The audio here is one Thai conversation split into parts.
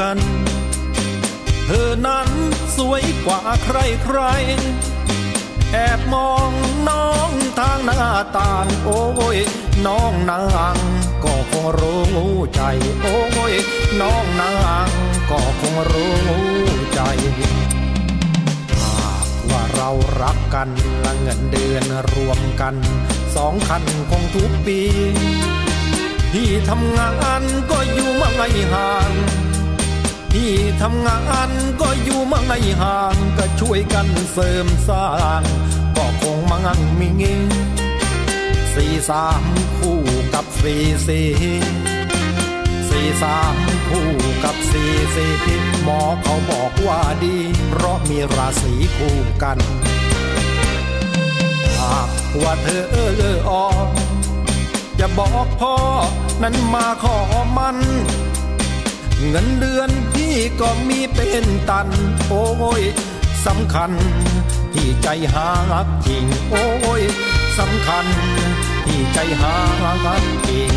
กัน เธอนั้นสวยกว่าใครใคร แอบมองน้องทางหน้าต่างโอ้ยน้องนางก็คงรู้ใจโอ้ยน้องนางก็คงรู้ใจหากว่าเรารักกันและเงินเดือนรวมกันสองคันคงทุกปีที่ทำงานก็อยู่มาไม่ห่าง ที่ทำงานก็อยู่มาไม่ห่างก็ช่วยกันเสริมสร้าง ก็คงมั่งมีเงินสี่สามคู่กับสี่สี่สี่สามคู่กับสี่สี่หมอเขาบอกว่าดี เพราะมีราศีคู่กันหากว่าเธอเออเออออจะบอกพ่อนั้นมาขอมัน เงินเดือนพี่ก็มีเป็นตัน โอ้ยสำคัญ ที่ใจหารักจริง โอ้ยสำคัญ ที่ใจหารักจริง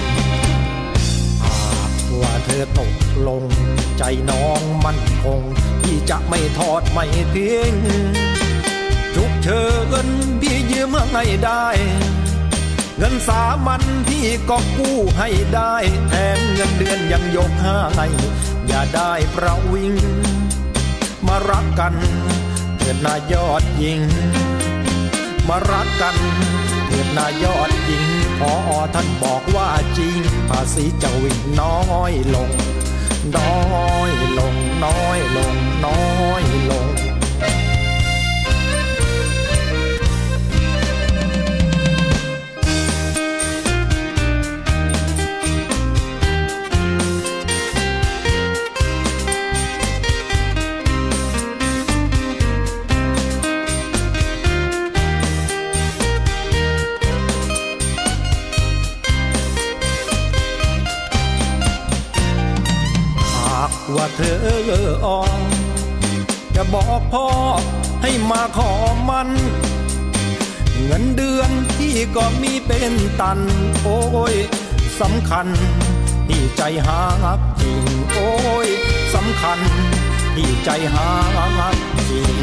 หากว่าเธอตกลง ใจน้องมั่นคง ที่จะไม่ทอดไม่ทิ้งฉุกเฉินพี่ยืมให้ได้ งินสามัญพี่ก็กู้ให้ได้แถมเงินเดือนยังยกให้อย่าได้ประวิง มารักกันเถิดนายอดยิง มารักกันเถิดนายอดยิงพอท่านบอกว่าจริง ภาษีจะวิ่งน้อยลง น้อยลงน้อยลงน้อย ว่าเธออองจะบอกพ่อให้มาขอมัน เงินเดือนที่ก็มีเป็นตัน โอ้ยสำคัญ ที่ใจหารักจริง โอ้ยสำคัญ ที่ใจหารักจริง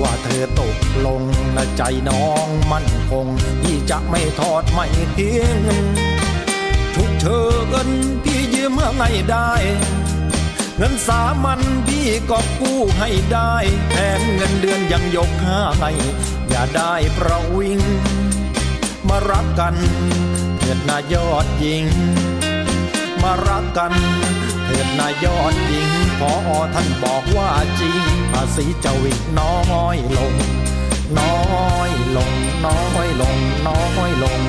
ว่าเธอตกลงและใจน้องมั่นคง ที่จะไม่ทอดไม่ทิ้งฉุกเฉินพี่ ยืมให้ได้ เงินสามัญพี่ก็กู้ให้ได้แถมเงินเดือนยังยกให้อย่าได้ประวิง มารักกันเถิดนายอดยิง มารักกันเถิดนายอดยิงพอท่านบอกว่าจริงภาษีจะวิ่งน้อยลง น้อยลง น้อยลง น้อยลง